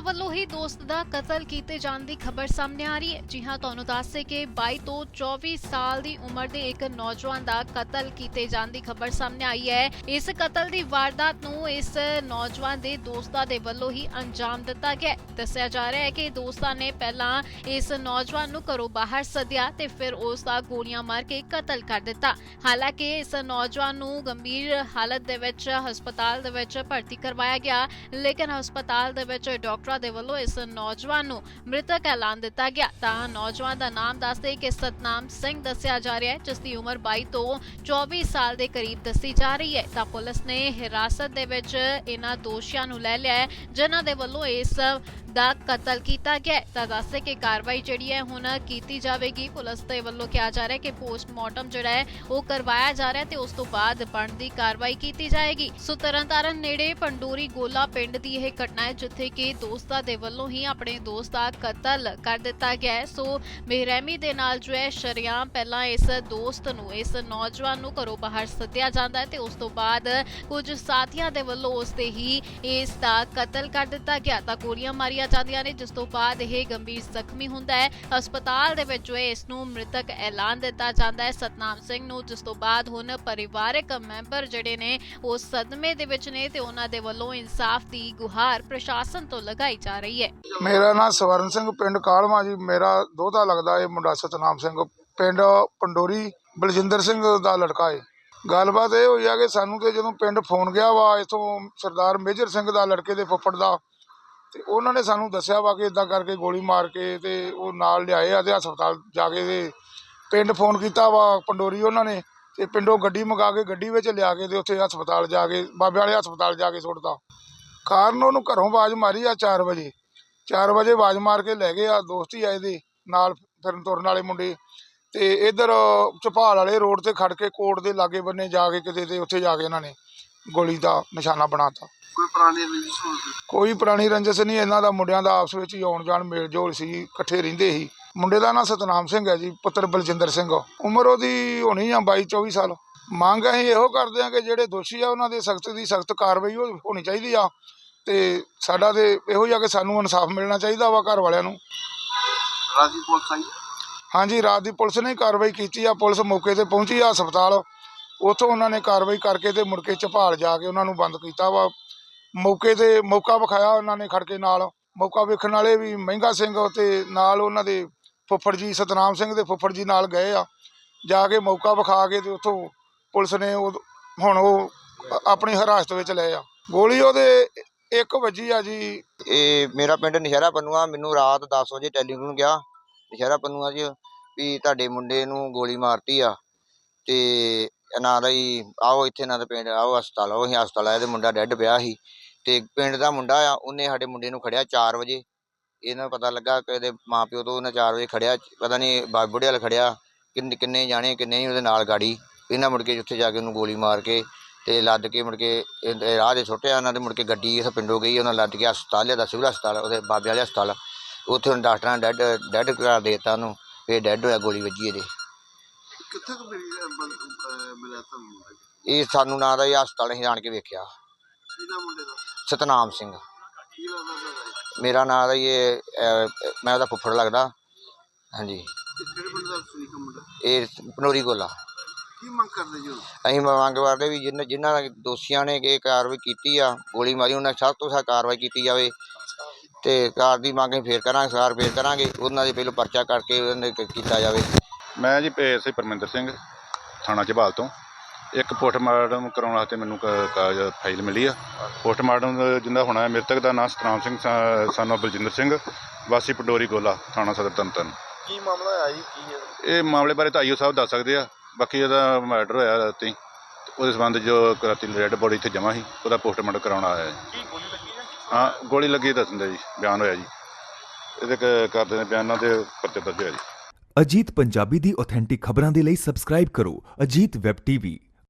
ਦੋਸਤਾਂ ਵੱਲੋਂ ਹੀ ਦੋਸਤ ਦਾ ਕਤਲ ਕੀਤੇ ਜਾਣ ਦੀ ਖਬਰ ਸਾਹਮਣੇ ਆ ਰਹੀ ਹੈ। ਜੀ ਹਾਂ, ਤੁਹਾਨੂੰ ਦੱਸੇ ਕਿ 22 ਤੋਂ 24 ਸਾਲ ਦੀ ਉਮਰ ਦੇ ਇੱਕ ਨੌਜਵਾਨ ਦਾ ਕਤਲ ਕੀਤੇ ਜਾਣ ਦੀ ਖਬਰ ਸਾਹਮਣੇ ਆਈ ਹੈ। ਇਸ ਕਤਲ ਦੀ ਵਾਰਦਾਤ ਨੂੰ ਇਸ ਨੌਜਵਾਨ ਦੇ ਦੋਸਤਾਂ ਦੇ ਵੱਲੋਂ ਹੀ ਅੰਜਾਮ ਦਿੱਤਾ ਗਿਆ ਹੈ। ਦੱਸਿਆ ਜਾ ਰਿਹਾ ਹੈ ਕਿ ਦੋਸਤਾਂ ਨੇ ਪਹਿਲਾਂ ਇਸ ਨੌਜਵਾਨ ਨੂੰ ਘਰੋਂ ਬਾਹਰ ਸੱਦਿਆ ਤੇ ਫਿਰ ਉਸ ਦਾ ਗੋਲੀਆਂ ਮਾਰ ਕੇ ਕਤਲ ਕਰ ਦਿੱਤਾ। ਹਾਲਾਂਕਿ ਇਸ ਨੌਜਵਾਨ ਨੂੰ ਗੰਭੀਰ ਹਾਲਤ ਦੇ ਵਿੱਚ, ਹਸਪਤਾਲ ਦੇ ਵਿੱਚ ਭਰਤੀ ਕਰਵਾਇਆ ਗਿਆ, ਲੇਕਿਨ ਹਸਪਤਾਲ ਦੇ ਵਿੱਚ ਡਾਕਟਰਾਂ ਦੇ ਵੱਲੋਂ ਇਸ ਨੌਜਵਾਨ ਨੂੰ ਮ੍ਰਿਤਕ ਐਲਾਨ ਦਿੱਤਾ ਗਿਆ। ਤਾਂ ਨੌਜਵਾਨ ਦਾ ਨਾਮ ਦੱਸਦੇ ਕਿ ਸਤਨਾਮ ਸਿੰਘ ਦੱਸਿਆ ਜਾ ਰਿਹਾ ਹੈ, ਜਿਸ ਦੀ ਉਮਰ 22 ਤੋਂ 24 ਸਾਲ ਦੇ ਕਰੀਬ ਦੱਸੀ ਜਾ ਰਹੀ ਹੈ। ਤਾਂ ਪੁਲਿਸ ਨੇ ਹਿਰਾਸਤ ਦੇ ਵਿੱਚ ਇਹਨਾਂ ਦੋਸ਼ੀਆਂ ਨੂੰ ਲੈ ਲਿਆ ਹੈ, ਜਿਨ੍ਹਾਂ ਦੇ ਵੱਲੋਂ ਇਸ ਦਾ ਕਤਲ ਕੀਤਾ ਗਿਆ ਤਾਂ ਦੱਸਦੇ ਕਿ ਕਾਰਵਾਈ ਜਿਹੜੀ ਹੈ ਹੁਣ ਕੀਤੀ ਜਾਵੇਗੀ। ਪੁਲਿਸ ਦੇ ਵੱਲੋਂ ਕਿਹਾ ਜਾ ਰਿਹਾ ਹੈ ਕਿ ਪੋਸਟਮਾਰਟਮ ਜਿਹੜਾ ਹੈ, ਉਹ ਕਰਵਾਇਆ ਜਾ ਰਿਹਾ ਤੇ ਉਸ ਤੋਂ ਬਾਅਦ ਬਣਦੀ ਕਾਰਵਾਈ ਕੀਤੀ ਜਾਏਗੀ। ਸੋ ਤਰਨਤਾਰਨ ਨੇੜੇ ਪੰਡੋਰੀ ਗੋਲਾ ਪਿੰਡ ਦੀ ਇਹ ਘਟਨਾ ਹੈ, ਜਿੱਥੇ ਕਿ ਦੋਸਤਾਂ ਦੇ ਵੱਲੋਂ ਹੀ ਆਪਣੇ ਦੋਸਤ ਦਾ ਕਤਲ ਕਰ ਦਿੱਤਾ ਗਿਆ ਹੈ। ਸੋ ਬੇਰਹਿਮੀ ਦੇ ਨਾਲ ਜੋ ਹੈ, ਸ਼ਰਿਆਮ ਪਹਿਲਾਂ ਇਸ ਦੋਸਤ ਨੂੰ, ਇਸ ਨੌਜਵਾਨ ਨੂੰ ਘਰੋਂ ਬਾਹਰ ਸੱਦਿਆ ਜਾਂਦਾ ਹੈ ਤੇ ਉਸ ਤੋਂ ਬਾਅਦ ਕੁਝ ਸਾਥੀਆਂ ਦੇ ਵੱਲੋਂ ਉਸ ਤੇ ਹੀ ਇਸ ਦਾ ਕਤਲ ਕਰ ਦਿੱਤਾ ਗਿਆ। ਤਾਂ ਗੋਲੀਆਂ ਮਾਰੀਆਂ ਜਾਂਦੀਆਂ ਨੇ, ਜਿਸ ਤੋਂ ਬਾਅਦ ਇਹ ਗੰਭੀਰ ਜ਼ਖਮੀ ਹੁੰਦਾ ਹੈ। ਹਸਪਤਾਲ ਦੇ ਵਿੱਚ ਜੋ ਇਸ ਨੂੰ ਮ੍ਰਿਤਕ ਐਲਾਨ ਦਿੱਤਾ ਜਾਂਦਾ ਹੈ। ਸਤਨਾਮ ਸਿੰਘ ਨੂੰ, ਜਿਸ ਤੋਂ ਬਾਅਦ ਹੁਣ ਪਰਿਵਾਰਕ ਮੈਂਬਰ ਜਿਹੜੇ ਨੇ, ਉਹ ਸਦਮੇ ਦੇ ਵਿੱਚ ਨੇ ਤੇ ਉਹਨਾਂ ਦੇ ਵੱਲੋਂ ਇਨਸਾਫ ਦੀ ਗੁਹਾਰ ਪ੍ਰਸ਼ਾਸਨ ਤੋਂ ਲਗਾਈ ਜਾ ਰਹੀ ਹੈ। ਮੇਰਾ ਨਾਮ ਸਵਰਨ ਸਿੰਘ, ਪਿੰਡ ਕਾਲਮਾ ਜੀ। ਮੇਰਾ ਦੋਹਤਾ ਲੱਗਦਾ ਇਹ ਮੁੰਡਾ ਸਤਨਾਮ ਸਿੰਘ। ਪਿੰਡ ਪੰਡੋਰੀ ਬਲਜਿੰਦਰ ਸਿੰਘ ਦਾ ਲੜਕਾ ਹੈ ਗੱਲਬਾਤ ਇਹ ਹੋਈ ਆ ਕਿ ਸਾਨੂੰ ਤੇ ਜਦੋਂ ਪਿੰਡ ਫੋਨ ਗਿਆ ਵਾ, ਇਥੋਂ ਸਰਦਾਰ ਮੇਜਰ ਸਿੰਘ ਦਾ ਲੜਕੇ ਦੇ ਫੁੱਫੜ ਦਾ, ਤੇ ਉਹਨਾਂ ਨੇ ਸਾਨੂੰ ਦੱਸਿਆ ਵਾ ਕਿ ਇਦਾਂ ਕਰਕੇ ਗੋਲੀ ਮਾਰ ਕੇ ਤੇ ਉਹ ਨਾਲ ਲਿਆਏ ਆ ਤੇ ਹਸਪਤਾਲ ਜਾ ਕੇ ਤੇ ਪਿੰਡ ਫੋਨ ਕੀਤਾ ਵਾ ਪੰਡੋਰੀ ਉਹਨਾਂ ਨੇ ਤੇ ਪਿੰਡੋਂ ਗੱਡੀ ਮੰਗਾ ਕੇ ਗੱਡੀ ਵਿੱਚ ਲਿਆ ਕੇ ਤੇ ਉੱਥੇ ਹਸਪਤਾਲ ਜਾ ਕੇ, ਬਾਬੇ ਵਾਲੇ ਹਸਪਤਾਲ ਜਾ ਕੇ ਸੁੱਟਤਾ। ਕਾਰਨ ਉਹਨੂੰ ਘਰੋਂ ਆਵਾਜ਼ ਮਾਰੀ ਆ 4 ਵਜੇ। 4 ਵਜੇ ਆਵਾਜ਼ ਮਾਰ ਕੇ ਲੈ ਗਏ ਆ ਦੋਸਤ ਹੀ ਆਏ ਦੇ ਨਾਲ ਫਿਰਨ ਤੁਰਨ ਵਾਲੇ ਮੁੰਡੇ। ਤੇ ਇਧਰ ਝਪਾਲ ਵਾਲੇ ਰੋਡ ਤੇ ਖੜ ਕੇ ਕੋਟ ਦੇ ਲਾਗੇ ਬੰਨੇ ਜਾ ਕੇ ਕਿਤੇ ਤੇ ਉੱਥੇ ਜਾ ਕੇ ਇਹਨਾਂ ਨੇ ਗੋਲੀ ਦਾ ਨਿਸ਼ਾਨਾ ਬਣਾਤਾ। ਕੋਈ ਪੁਰਾਣੀ ਰੰਜਿਸ਼ ਹੋਣੀ ਕੋਈ ਪੁਰਾਣੀ ਰੰਜਿਸ਼ ਨਹੀਂ ਇਹਨਾਂ ਦਾ ਮੁੰਡਿਆਂ ਦਾ ਆਪਸ ਵਿੱਚ ਹੀ ਆਉਣ ਜਾਣ ਮੇਲ ਜੋਲ ਸੀ ਇਕੱਠੇ ਰਹਿੰਦੇ ਸੀ। ਮੁੰਡੇ ਦਾ ਨਾਂ ਸਤਨਾਮ ਸਿੰਘ ਹੈ ਜੀ ਪੁੱਤਰ ਬਲਜਿੰਦਰ ਸਿੰਘ। ਉਮਰ ਉਹਦੀ ਹੋਣੀ ਆ 22 24 ਸਾਲ। ਮੰਗ ਅਸੀਂ ਇਹੋ ਕਰਦੇ ਆ ਕਿ ਜਿਹੜੇ ਦੋਸ਼ੀ ਆ ਉਹਨਾਂ ਦੇ ਸਖਤ ਦੀ ਸਖਤ ਕਾਰਵਾਈ ਹੋਣੀ ਚਾਹੀਦੀ ਆ। ਤੇ ਸਾਡਾ ਤੇ ਇਹੋ ਜਿਹਾ ਕਿ ਸਾਨੂੰ ਇਨਸਾਫ ਮਿਲਣਾ ਚਾਹੀਦਾ ਵਾ ਘਰ ਵਾਲਿਆਂ ਨੂੰ। ਰਾਜੀ ਪੁਲਿਸ ਆਈ? ਹਾਂਜੀ ਰਾਤ ਦੀ ਪੁਲਿਸ ਨੇ ਕਾਰਵਾਈ ਕੀਤੀ ਆ ਪੁਲਿਸ ਮੌਕੇ ਤੇ ਪਹੁੰਚੀ ਆ ਹਸਪਤਾਲ। ਉੱਥੋਂ ਉਹਨਾਂ ਨੇ ਕਾਰਵਾਈ ਕਰਕੇ ਤੇ ਮੁੜ ਕੇ ਝਪਾਲ ਜਾ ਕੇ ਉਹਨਾਂ ਨੂੰ ਬੰਦ ਕੀਤਾ ਵਾ। ਮੌਕੇ ਤੇ ਮੌਕਾ ਵਿਖਾਇਆ ਉਹਨਾਂ ਨੇ ਖੜ ਕੇ ਨਾਲ। ਮੌਕਾ ਵੇਖਣ ਵਾਲੇ ਵੀ ਮਹਿੰਗਾ ਸਿੰਘ ਤੇ ਨਾਲ ਉਹਨਾਂ ਦੇ ਫੁੱਫੜ ਜੀ ਸਤਨਾਮ ਸਿੰਘ ਦੇ ਫੁੱਫੜ ਜੀ ਨਾਲ ਗਏ ਆ। ਜਾ ਕੇ ਮੌਕਾ ਵਿਖਾ ਕੇ ਤੇ ਉੱਥੋਂ ਪੁਲਿਸ ਨੇ ਉਹ ਹੁਣ ਉਹ ਆਪਣੀ ਹਿਰਾਸਤ ਵਿੱਚ ਲਏ ਆ। ਗੋਲੀ ਉਹਦੇ ਇੱਕ ਵੱਜੀ ਆ ਜੀ। ਇਹ ਮੇਰਾ ਪਿੰਡ ਨਸ਼ਹਿਰਾ ਪੰਨੂਆ, ਮੈਨੂੰ ਰਾਤ 10 ਵਜੇ ਟੈਲੀਫੋਨ ਗਿਆ, ਨਸ਼ਹਿਰਾ ਪੰਨੂਆ ਜੀ, ਵੀ ਤੁਹਾਡੇ ਮੁੰਡੇ ਨੂੰ ਗੋਲੀ ਮਾਰਤੀ ਆ, ਤੇ ਇਹਨਾਂ ਦਾ ਹੀ, ਆਓ ਇੱਥੇ ਇਹਨਾਂ ਦਾ ਪਿੰਡ, ਆਓ ਹਸਪਤਾਲ, ਆਓ ਅਸੀਂ ਹਸਪਤਾਲ ਆਏ ਤੇ ਮੁੰਡਾ ਡੈੱਡ ਪਿਆ ਸੀ, ਤੇ ਪਿੰਡ ਦਾ ਮੁੰਡਾ ਆ, ਉਹਨੇ ਸਾਡੇ ਮੁੰਡੇ ਨੂੰ ਖੜਿਆ 4 ਵਜੇ, ਇਹਨਾਂ ਨੂੰ ਪਤਾ ਲੱਗਾ ਕਿ ਇਹਦੇ ਮਾਪਿਓ ਤੋਂ ਉਹਨੇ 4 ਵਜੇ ਖੜਿਆ, ਪਤਾ ਨਹੀਂ ਬਾਬੂੜੇ ਵਾਲ ਖੜਿਆ, ਕਿੰਨੇ ਕਿੰਨੇ ਜਾਣੇ, ਕਿੰਨੇ ਉਹਦੇ ਨਾਲ ਗਾੜੀ ਇਹਨਾਂ ਮੁੜ ਕੇ ਉੱਥੇ ਜਾ ਕੇ ਉਹਨੂੰ ਗੋਲੀ ਮਾਰ ਕੇ ਤੇ ਲੱਦ ਕੇ ਮੁੜ ਕੇ ਇਹ- ਰਾਹ ਦੇ ਸੁੱਟਿਆ ਉਹਨਾਂ ਦੇ ਮੁੜ ਕੇ ਗੱਡੀ ਇਸ ਪਿੰਡੋਂ ਗਈ ਉਹਨਾਂ ਲੱਦ ਕੇ ਹਸਪਤਾਲ ਲਿਆਦਾ ਸਿਵਲ ਹਸਪਤਾਲ ਉਹਦੇ ਬਾਬੇ ਵਾਲੇ ਹਸਪਤਾਲ। ਉੱਥੇ ਹੁਣ ਡਾਕਟਰਾਂ ਨੇ ਡੈਡ ਡੈਡ ਕਰਾਰ ਦੇ ਦਿੱਤਾ ਉਹਨੂੰ ਫਿਰ ਡੈਡ ਹੋਇਆ ਗੋਲੀ ਵੱਜੀ ਇਹਦੇ। ਕਿੱਥੇ ਕੁ ਮਿਲੀ ਅਹ, ਬੰ- ਅਹ, ਮਿਲਿਆ ਤੁਹਾਨੂੰ ਇਹ ਸਾਨੂੰ ਨਾਂ ਦਾ ਇਹ ਹਸਪਤਾਲ ਅਸੀਂ ਜਾਣ ਕੇ ਵੇਖਿਆ। ਕਿਹਦਾ ਮੁੰਡੇ ਦਾ? ਸਤਨਾਮ ਸਿੰਘ। ਕੀ ਮੇਰਾ ਨਾਂ ਦਾ ਇਹ ਅਹ, ਮੈਂ ਉਹਦਾ ਫੁੱਫੜ ਲੱਗਦਾ। ਹਾਂਜੀ। ਇਹ ਕਿਹੜੇ ਪਿੰਡ ਦਾ ਸੁਨੀਕਾ ਮੁੰਡਾ? ਇਹ ਪਨੋਰੀ ਗੋਲਾ। ਕੀ ਮੰਗ ਕਰਦੇ ਜੀ ਹੁਣ? ਅਸੀਂ ਮੰਗ ਕਰਦੇ ਵੀ ਜਿਨ੍ਹਾਂ ਜਿਨ੍ਹਾਂ ਦੋਸ਼ੀਆਂ ਨੇ ਇਹ ਕਾਰਵਾਈ ਕੀਤੀ ਆ ਗੋਲੀ ਮਾਰੀ ਉਹਨਾਂ ਸਖਤ ਤੋਂ ਸਖਤ ਕਾਰਵਾਈ ਕੀਤੀ ਜਾਵੇ ਤੇ ਕਾਰ ਦੀ ਮੰਗ ਅਸੀਂ ਫੇਰ ਕਰਾਂਗੇ ਸਾਰ ਫੇਰ ਕਰਾਂਗੇ ਉਹਨਾਂ ਦੇ ਪਹਿਲੋਂ ਪਰਚਾ ਕਰਕੇ ਉਹਨਾਂ ਦੇ ਕੀਤਾ ਜਾਵੇ। ਮੈਂ ਜੀ ਐਸਆਈ ਪਰਮਿੰਦਰ ਸਿੰਘ ਥਾਣਾ ਝਬਾਲ ਤੋਂ। ਇੱਕ ਪੋਸਟਮਾਰਟਮ ਕਰਾਉਣ ਵਾਸਤੇ ਮੈਨੂੰ ਕ- ਕਾਗਜ਼ ਫਾਈਲ ਮਿਲੀ ਆ। ਪੋਸਟਮਾਰਟਮ ਜਿੰਦਾ ਹੋਣਾ ਹੈ ਮ੍ਰਿਤਕ ਦਾ ਨਾਮ ਸਤਨਾਮ ਸਿੰਘ ਸਾਨੂੰ ਬਲਜਿੰਦਰ ਸਿੰਘ ਵਾਸੀ ਪਡੋਰੀ ਗੋਲਾ ਥਾਣਾ ਸਦਰ ਤੰਤਨ ਕੀ ਮਾਮਲਾ ਹੋਇਆ ਜੀ? ਕੀ ਹੈ? ਇਹ ਮਾਮਲੇ ਬਾਰੇ ਤਾਂ ਆਈਓ ਸਾਹਿਬ ਦੱਸ ਸਕਦੇ ਆ। ਬਾਕੀ ਇਹਦਾ ਮਰਡਰ ਹੋਇਆ ਰਾਤੀ ਤੇ ਉਹਦੇ ਸੰਬੰਧ ਜੋ ਰਾਤੀ ਰੈੱਡ ਬੋਡੀ ਇੱਥੇ ਜਮ੍ਹਾਂ ਸੀ ਉਹਦਾ ਪੋਸਟਮਾਰਟਮ ਕਰਾਉਣ ਆਇਆ ਕੀ ਗੋਲੀ ਲੱਗੀ ਹੈ? ਹਾਂ ਗੋਲੀ ਲੱਗੀ ਦੱਸਦੇ ਜੀ ਬਿਆਨ ਹੋਇਆ ਜੀ। ਇਹਦੇ ਕ- ਕਰਦੇ ਨੇ ਬਿਆਨਾਂ ਦੇ ਪਰਚੇ ਦਰਜ ਹੋਇਆ ਜੀ। ਅਜੀਤ ਪੰਜਾਬੀ ਦੀ ਆਥੈਂਟਿਕ ਖਬਰਾਂ ਦੇ ਲਈ ਸਬਸਕ੍ਰਾਈਬ ਕਰੋ ਅਜੀਤ ਵੈਬ ਟੀਵੀ